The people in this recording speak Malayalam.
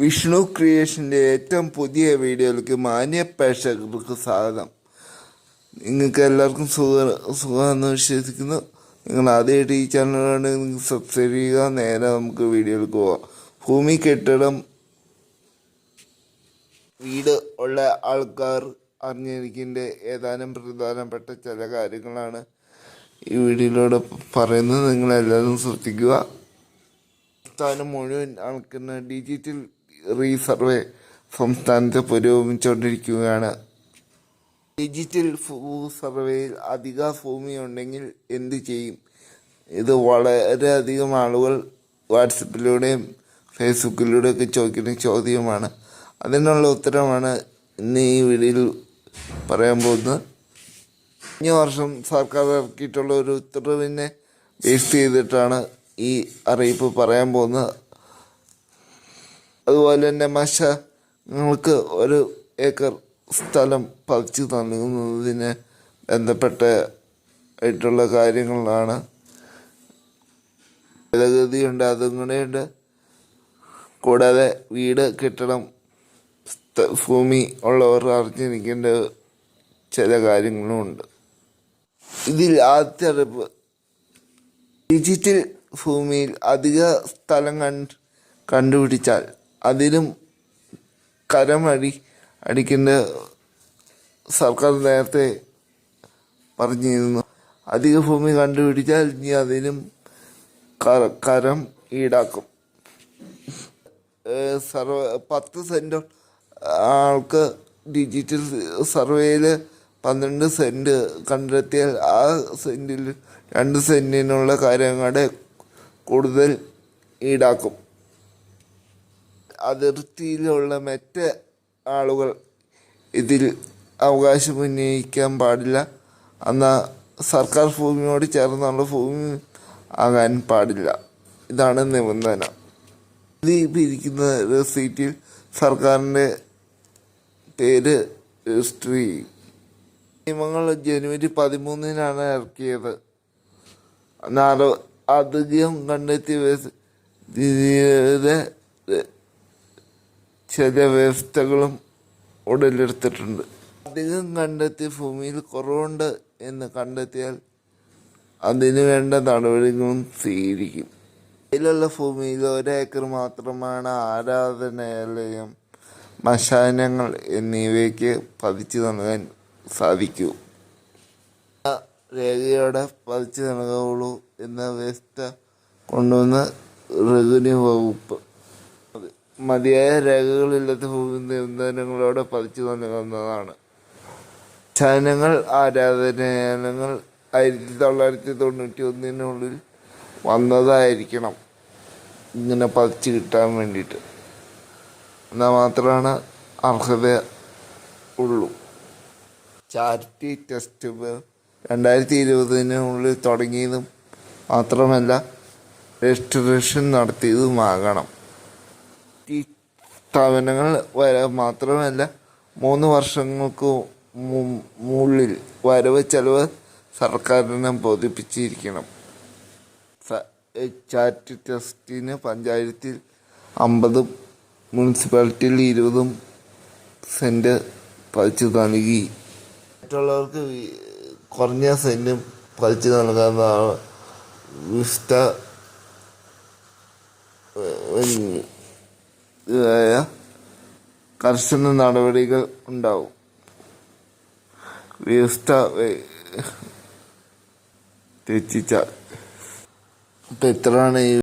വിഷ്ണു ക്രിയേഷന്റെ ഏറ്റവും പുതിയ വീഡിയോയിലേക്ക് മാന്യ പ്രേക്ഷകർക്ക് സ്വാഗതം. നിങ്ങൾക്ക് എല്ലാവർക്കും സുഖ സുഖമെന്ന് വിശ്വസിക്കുന്നു. നിങ്ങൾ ആദ്യമായിട്ട് ഈ ചാനലാണ് നിങ്ങൾക്ക് സബ്സ്ക്രൈബ് ചെയ്യുക. നേരെ നമുക്ക് വീഡിയോയിലേക്ക് പോവാം. ഭൂമി കെട്ടിടം വീട് ഉള്ള ആൾക്കാർ അറിഞ്ഞിരിക്കേണ്ട ഏതാനും പ്രധാനപ്പെട്ട ചില കാര്യങ്ങളാണ് ഈ വീഡിയോയിലൂടെ പറയുന്നത്. നിങ്ങളെല്ലാവരും ശ്രദ്ധിക്കുക. സംസ്ഥാനം മുഴുവൻ ആൾക്കുന്ന ഡിജിറ്റൽ റീസർവേ സംസ്ഥാനത്ത് പുരോഗമിച്ചുകൊണ്ടിരിക്കുകയാണ്. ഡിജിറ്റൽ ഭൂ സർവേയിൽ അധിക ഭൂമി ഉണ്ടെങ്കിൽ എന്തു ചെയ്യും? ഇത് വളരെയധികം ആളുകൾ വാട്സപ്പിലൂടെയും ഫേസ്ബുക്കിലൂടെയൊക്കെ ചോദിക്കുന്ന ചോദ്യമാണ്. അതിനുള്ള ഉത്തരമാണ് ഇന്ന് ഈ വീഡിയോയിൽ പറയാൻ പോകുന്നത്. കഴിഞ്ഞ വർഷം സർക്കാർ ഇറക്കിയിട്ടുള്ള ഒരു ഉത്തരവിനെ ബേസ് ചെയ്തിട്ടാണ് ഈ അറിയിപ്പ് പറയാൻ പോകുന്നത്. അതുപോലെ തന്നെ മശ നിങ്ങൾക്ക് ഒരു ഏക്കർ സ്ഥലം പതിച്ചു നൽകുന്നതിന് ബന്ധപ്പെട്ട ആയിട്ടുള്ള കാര്യങ്ങളാണ്. ഭേദഗതിയുണ്ട് അതും കൂടെയുണ്ട് കൂടാതെ വീട് കെട്ടണം ഭൂമി ഉള്ളവർ അറിഞ്ഞിരിക്കേണ്ട ചില കാര്യങ്ങളുമുണ്ട് ഇതിൽ ആദ്യത്തെ അറിവ് ഡിജിറ്റൽ ഭൂമിയിൽ അധിക സ്ഥലം കണ്ട് കണ്ടുപിടിച്ചാൽ അതിനും കരമടി അടിക്കേണ്ട സർക്കാർ നേരത്തെ പറഞ്ഞിരുന്നു. അധിക ഭൂമി കണ്ടുപിടിച്ചാൽ ഇനി അതിലും കരം ഈടാക്കും. സർവ പത്ത് സെന്റ് ആൾക്ക് ഡിജിറ്റൽ സർവേയിൽ പന്ത്രണ്ട് സെന്റ് കണ്ടെത്തിയാൽ ആ സെന്റിൽ രണ്ട് സെന്റിനുള്ള കാര്യങ്ങളുടെ കൂടുതൽ ഈടാക്കും. അതിർത്തിയിലുള്ള മറ്റ് ആളുകൾ ഇതിൽ അവകാശം ഉന്നയിക്കാൻ പാടില്ല. എന്നാൽ സർക്കാർ ഭൂമിയോട് ചേർന്നുള്ള ഭൂമി ആകാൻ പാടില്ല. ഇതാണ് നിബന്ധന. ഇത് ഇരിക്കുന്ന റെസീറ്റിൽ സർക്കാരിന്റെ പേര് രജിസ്റ്റർ ചെയ്യും നിയമങ്ങൾ ജനുവരി പതിമൂന്നിനാണ് ഇറക്കിയത്. എന്നാൽ അധികം കണ്ടെത്തിയ ചില വ്യവസ്ഥകളും ഉടലെടുത്തിട്ടുണ്ട്. അധികം കണ്ടെത്തിയ ഭൂമിയിൽ കുറവുണ്ട് എന്ന് കണ്ടെത്തിയാൽ അതിന് വേണ്ട നടപടികളും സ്വീകരിക്കും. അതിലുള്ള ഭൂമിയിൽ ഒരേക്കർ മാത്രമാണ് ആരാധനാലയം മശാനങ്ങൾ എന്നിവയ്ക്ക് പതിച്ചു നൽകാൻ സാധിക്കൂ. രേഖയോടെ പതിച്ചു നൽകാവുള്ളൂ എന്ന വ്യവസ്ഥ കൊണ്ടുവന്ന് റവന്യൂ വകുപ്പ് മതിയായ രേഖകളില്ലാത്ത ഭൂമി നിബന്ധനകളോടെ പതിച്ചു നൽകുന്നതാണ് ചാനങ്ങൾ ആരാധനാലയങ്ങൾ ആയിരത്തി തൊള്ളായിരത്തി തൊണ്ണൂറ്റി ഒന്നിനുള്ളിൽ വന്നതായിരിക്കണം ഇങ്ങനെ പതിച്ചു കിട്ടാൻ വേണ്ടിയിട്ട്. എന്നാൽ മാത്രമാണ് അർഹത ഉള്ളൂ. ചാരിറ്റി ടെസ്റ്റ് രണ്ടായിരത്തി ഇരുപതിനുള്ളിൽ തുടങ്ങിയതും മാത്രമല്ല രജിസ്ട്രേഷൻ നടത്തിയതുമാകണം. ഈ സ്ഥാപനങ്ങൾ വരെ മാത്രമല്ല മൂന്ന് വർഷങ്ങൾക്ക് മുകളിൽ വരവ് ചെലവ് സർക്കാരിനെ ബോധിപ്പിച്ചിരിക്കണം. ചാറ്റ് ടെസ്റ്റിന് പഞ്ചായത്തിൽ അമ്പതും മുനിസിപ്പാലിറ്റിയിൽ ഇരുപതും സെന്റ് പതിച്ചു നൽകി. മറ്റുള്ളവർക്ക് കുറഞ്ഞ സെന്റും പതിച്ചു നൽകാവുന്നതാണ് വിസ്ത ഇതായ കർശന നടപടികൾ ഉണ്ടാവും. തെറ്റിച്ചാൽ. അപ്പം എത്രയാണ് ഈ